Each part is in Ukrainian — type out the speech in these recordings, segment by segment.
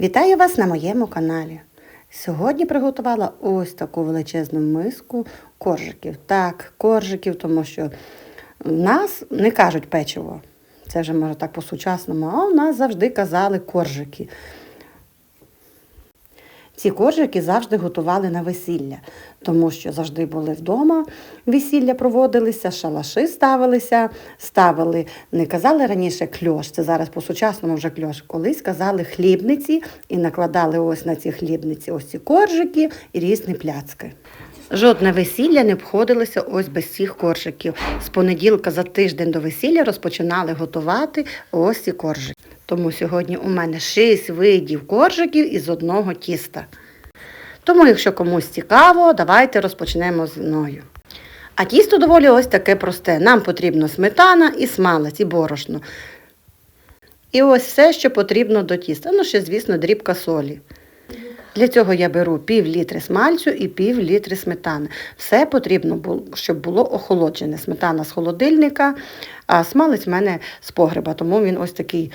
Вітаю вас на моєму каналі. Сьогодні приготувала ось таку величезну миску коржиків. Так, коржиків, тому що в нас не кажуть печиво. Це вже може так по-сучасному, а у нас завжди казали коржики. Ці коржики завжди готували на весілля, тому що завжди були вдома, весілля проводилися, шалаши ставилися, ставили, не казали раніше кльош, це зараз по-сучасному вже кльош. Колись казали хлібниці і накладали ось на ці хлібниці ось ці коржики і різні пляцки. Жодне весілля не обходилося ось без цих коржиків. З понеділка за тиждень до весілля розпочинали готувати ось ці коржики. Тому сьогодні у мене 6 видів коржиків із одного тіста. Тому, якщо комусь цікаво, давайте розпочнемо з мною. А тісто доволі ось таке просте. Нам потрібно сметана і смалець, і борошно. І ось все, що потрібно до тіста. Ну, ще, звісно, дрібка солі. Для цього я беру пів літри смальцю і пів літри сметани. Все потрібно, щоб було охолоджене. Сметана з холодильника, а смалець в мене з погреба, тому він ось такий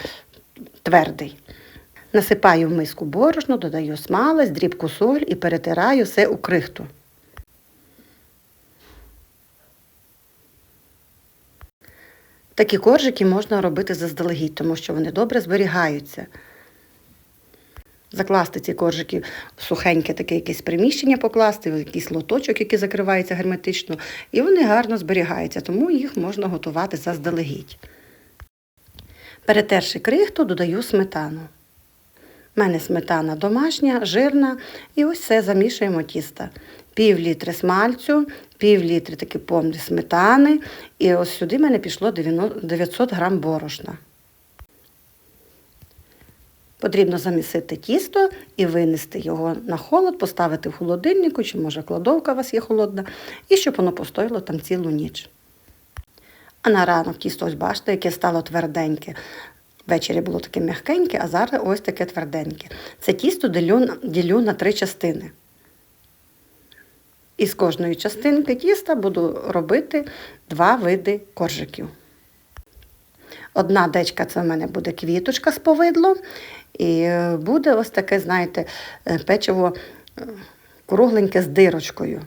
твердий. Насипаю в миску борошно, додаю смалець, дрібку соль і перетираю все у крихту. Такі коржики можна робити заздалегідь, тому що вони добре зберігаються. Закласти ці коржики в сухеньке таке якесь приміщення покласти, в якийсь лоточок, який закривається герметично, і вони гарно зберігаються, тому їх можна готувати заздалегідь. Перетерши крихту, додаю сметану. У мене сметана домашня, жирна, і ось все замішуємо тісто. Пів літри смальцю, пів літри такі повні сметани, і ось сюди мене пішло 900 грам борошна. Потрібно замісити тісто і винести його на холод, поставити в холодильнику, чи може кладовка у вас є холодна, і щоб воно постояло там цілу ніч. А на ранок тісто, ось бачите, яке стало тверденьке. Ввечері було таке м'якеньке, а зараз ось таке тверденьке. Це тісто ділю, ділю на три частини. І з кожної частинки тіста буду робити два види коржиків. Одна дечка це в мене буде квіточка з повидлом, і буде ось таке, знаєте, печиво кругленьке з дирочкою.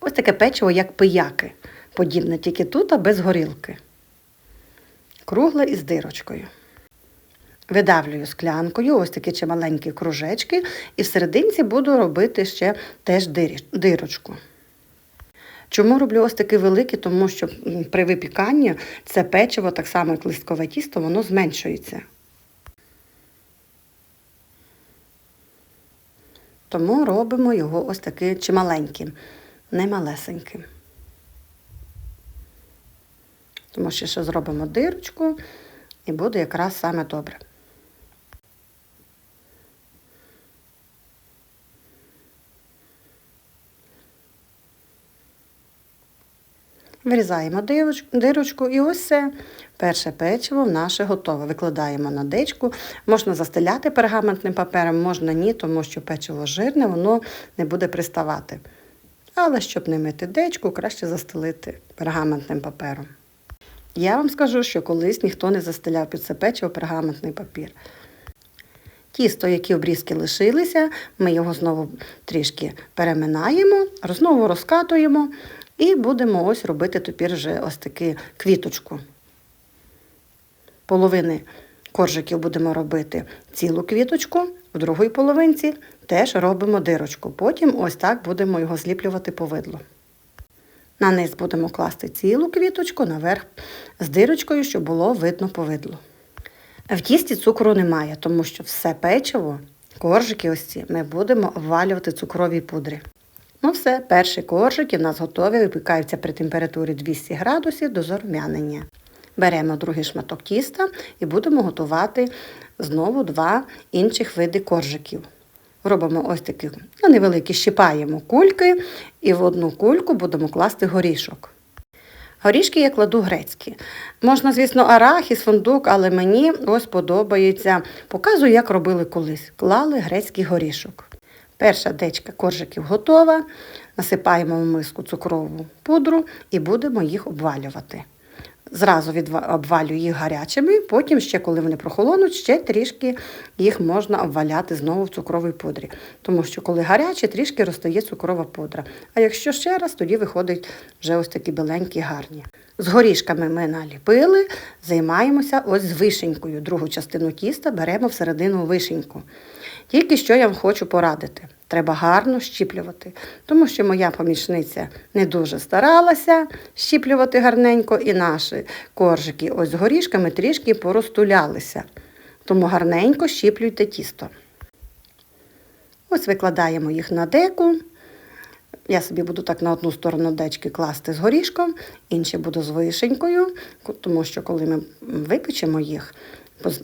Ось таке печиво, як пияки, подібне тільки тут, а без горілки. Кругле із дирочкою. Видавлюю склянкою, ось такі чималенькі кружечки, і всерединці буду робити ще теж дирочку. Чому роблю ось такі великі? Тому що при випіканні це печиво, так само як листкове тісто, воно зменшується. Тому робимо його ось таким чималеньким, не малесеньким. Тому що ще зробимо дирочку і буде якраз саме добре. Вирізаємо дирочку і ось все. Перше печиво наше готове. Викладаємо на дечку. Можна застеляти пергаментним папером, можна ні, тому що печиво жирне, воно не буде приставати. Але щоб не мити дечку, краще застелити пергаментним папером. Я вам скажу, що колись ніхто не застеляв під це печиво пергаментний папір. Тісто, які обрізки лишилися, ми його знову трішки переминаємо, знову розкатуємо і будемо ось робити тепер вже ось таку квіточку. Половини коржиків будемо робити цілу квіточку, в другій половинці теж робимо дирочку. Потім ось так будемо його зліплювати повидло. На низ будемо класти цілу квіточку, наверх з дирочкою, щоб було видно повидло. В тісті цукру немає, тому що все печиво, коржики ось ці, ми будемо обвалювати цукровій пудрі. Ну все, перші коржики в нас готові, випікаються при температурі 200 градусів до зарум'янення. Беремо другий шматок тіста і будемо готувати знову два інших види коржиків. Робимо ось такі ну, невеликі, щипаємо кульки і в одну кульку будемо класти горішок. Горішки я кладу грецькі. Можна, звісно, арахіс, фундук, але мені ось подобається. Показую, як робили колись. Клали грецький горішок. Перша дечка коржиків готова. Насипаємо в миску цукрову пудру і будемо їх обвалювати. Зразу обвалюю їх гарячими, потім ще, коли вони прохолонуть, ще трішки їх можна обваляти знову в цукровій пудрі. Тому що коли гаряче, трішки розтає цукрова пудра. А якщо ще раз, тоді виходить вже ось такі біленькі гарні. З горішками ми наліпили, займаємося ось з вишенькою. Другу частину тіста беремо всередину вишеньку. Тільки що я вам хочу порадити. Треба гарно щіплювати, тому що моя помічниця не дуже старалася щіплювати гарненько, і наші коржики ось з горішками трішки порозтулялися. Тому гарненько щіплюйте тісто. Ось викладаємо їх на деку. Я собі буду так на одну сторону дечки класти з горішком, інше буду з вишенькою, тому що коли ми випечемо їх,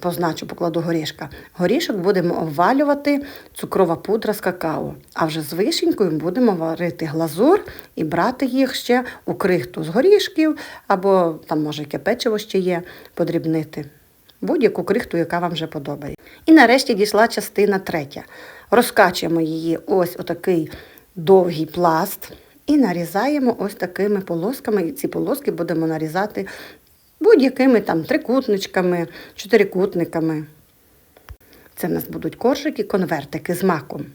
позначу, покладу горішка, горішок будемо обвалювати цукрова пудра з какао. А вже з вишенькою будемо варити глазур і брати їх ще у крихту з горішків, або там, може, яке печиво ще є, подрібнити. Будь-яку крихту, яка вам вже подобає. І нарешті дійшла частина третя. Розкачуємо її ось отакий довгий пласт і нарізаємо ось такими полосками. І ці полоски будемо нарізати будь-якими там трикутничками, чотирикутниками. Це в нас будуть коржики, конвертики з маком.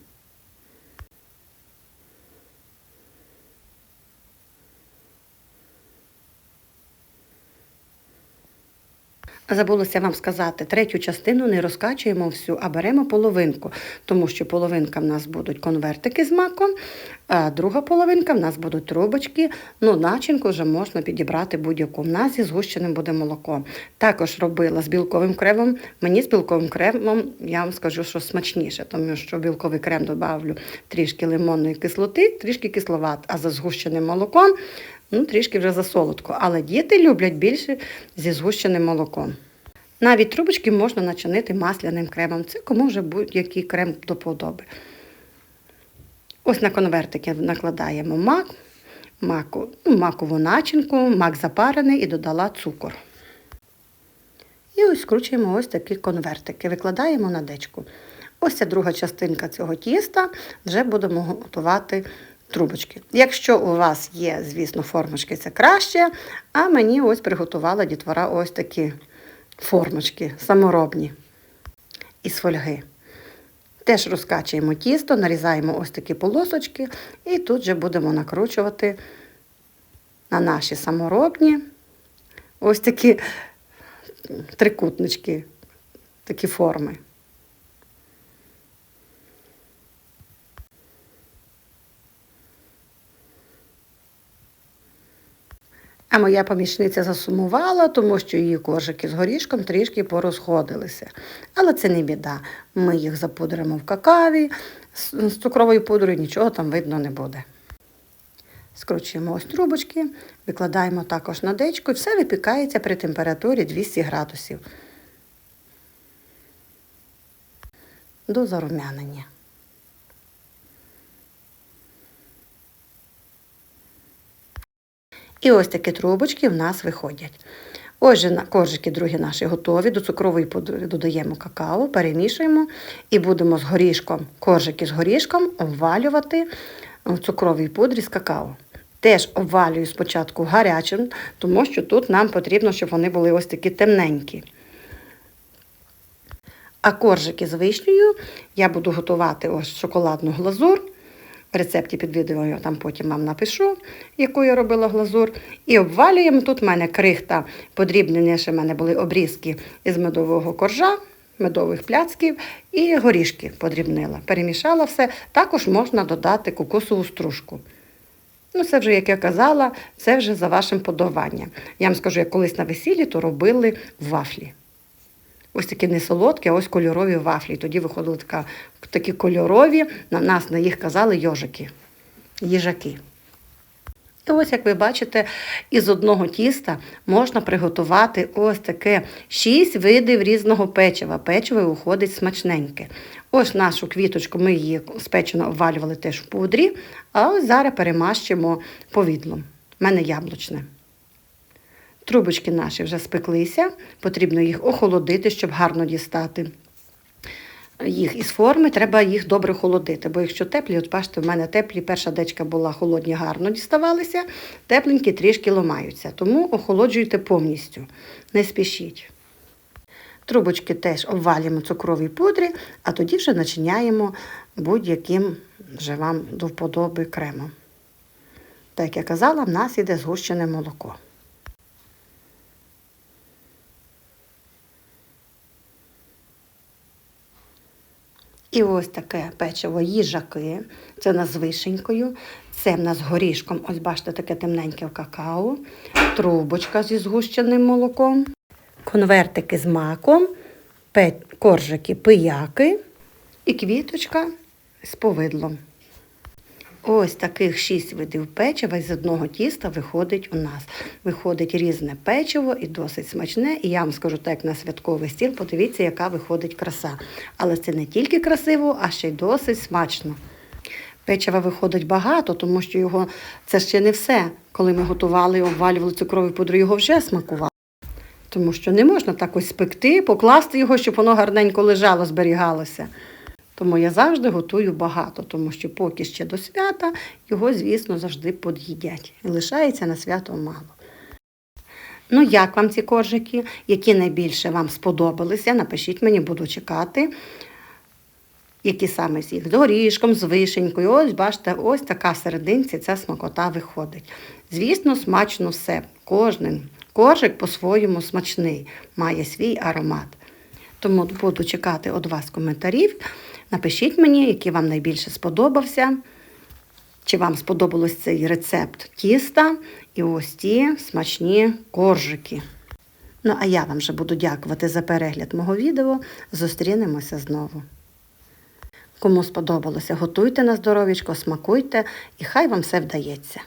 Забулося вам сказати, третю частину не розкачуємо всю, а беремо половинку, тому що половинка в нас будуть конвертики з маком, а друга половинка в нас будуть трубочки. Ну, начинку вже можна підібрати будь-яку. В нас зі згущеним буде молоко. Також робила з білковим кремом. Мені з білковим кремом я вам скажу, що смачніше, тому що білковий крем додавлю трішки лимонної кислоти, трішки кисловат, а за згущеним молоком ну, трішки вже засолодко. Але діти люблять більше зі згущеним молоком. Навіть трубочки можна начинити масляним кремом. Це кому вже будь-який крем до подоби. Ось на конвертики накладаємо мак, маку, ну, макову начинку, мак запарений і додала цукор. І ось скручуємо ось такі конвертики, викладаємо на дечку. Ось ця друга частинка цього тіста, вже будемо готувати трубочки. Якщо у вас є, звісно, формочки, це краще. А мені ось приготувала дітвора ось такі формочки саморобні із фольги. Теж розкачуємо тісто, нарізаємо ось такі полосочки, і тут же будемо накручувати на наші саморобні ось такі трикутнички, такі форми. А моя помічниця засумувала, тому що її коржики з горішком трішки порозходилися. Але це не біда. Ми їх запудримо в какаві, з цукровою пудрою нічого там видно не буде. Скручуємо ось трубочки, викладаємо також на дечку і все випікається при температурі 200 градусів. До зарум'янення. І ось такі трубочки в нас виходять. Отже, коржики другі наші готові. До цукрової додаємо какао, перемішуємо і будемо з горішком, коржики з горішком обвалювати в цукровій пудрі з какао. Теж обвалюю спочатку гарячим, тому що тут нам потрібно, щоб вони були ось такі темненькі. А коржики з вишнею я буду готувати ось шоколадну глазур. Рецепті під відео я там потім вам напишу, яку я робила глазур. І обвалюємо. Тут в мене крихта подрібнені, ще в мене були обрізки із медового коржа, медових пляцків і горішки подрібнила. Перемішала все. Також можна додати кокосову стружку. Ну, це вже, як я казала, це вже за вашим подаванням. Я вам скажу, як колись на весіллі, то робили вафлі. Ось такі не солодкі, а ось кольорові вафлі. Тоді виходили така, такі кольорові, на нас на їх казали йожики, їжаки. І ось, як ви бачите, із одного тіста можна приготувати ось таке шість видів різного печива. Печиво виходить смачненьке. Ось нашу квіточку ми її спечено обвалювали теж в пудрі, а ось зараз перемащимо повідлом. У мене яблучне. Трубочки наші вже спеклися, потрібно їх охолодити, щоб гарно дістати їх із форми, треба їх добре холодити. Бо якщо теплі, от бачите, в мене теплі, перша дечка була холодні, гарно діставалися, тепленькі трішки ломаються. Тому охолоджуйте повністю, не спішіть. Трубочки теж обвалюємо цукровій пудрі, а тоді вже начиняємо будь-яким вже вам до вподоби кремом. Так як я казала, в нас іде згущене молоко. І ось таке печиво їжаки. Це в нас з вишенькою. Це в нас з горішком. Ось бачите, таке темненьке в какао. Трубочка зі згущеним молоком. Конвертики з маком, коржики, пияки і квіточка з повидлом. Ось таких шість видів печива з одного тіста виходить у нас. Виходить різне печиво і досить смачне. І я вам скажу так, на святковий стіл, подивіться, яка виходить краса. Але це не тільки красиво, а ще й досить смачно. Печива виходить багато, тому що його це ще не все. Коли ми готували і обвалювали цукрову пудру, його вже смакували. Тому що не можна так ось спекти, покласти його, щоб воно гарненько лежало, зберігалося. Тому я завжди готую багато, тому що поки ще до свята його, звісно, завжди под'їдять. І лишається на свято мало. Ну, як вам ці коржики? Які найбільше вам сподобалися? Напишіть мені, буду чекати. Які саме з їх? З горішком, з вишенькою. Ось, бачите, ось така в серединці ця смакота виходить. Звісно, смачно все. Кожен коржик по-своєму смачний, має свій аромат. Тому буду чекати від вас коментарів. Напишіть мені, який вам найбільше сподобався. Чи вам сподобалось цей рецепт тіста і ось ті смачні коржики. Ну, а я вам вже буду дякувати за перегляд мого відео. Зустрінемося знову. Кому сподобалося, готуйте на здоров'ячко, смакуйте і хай вам все вдається.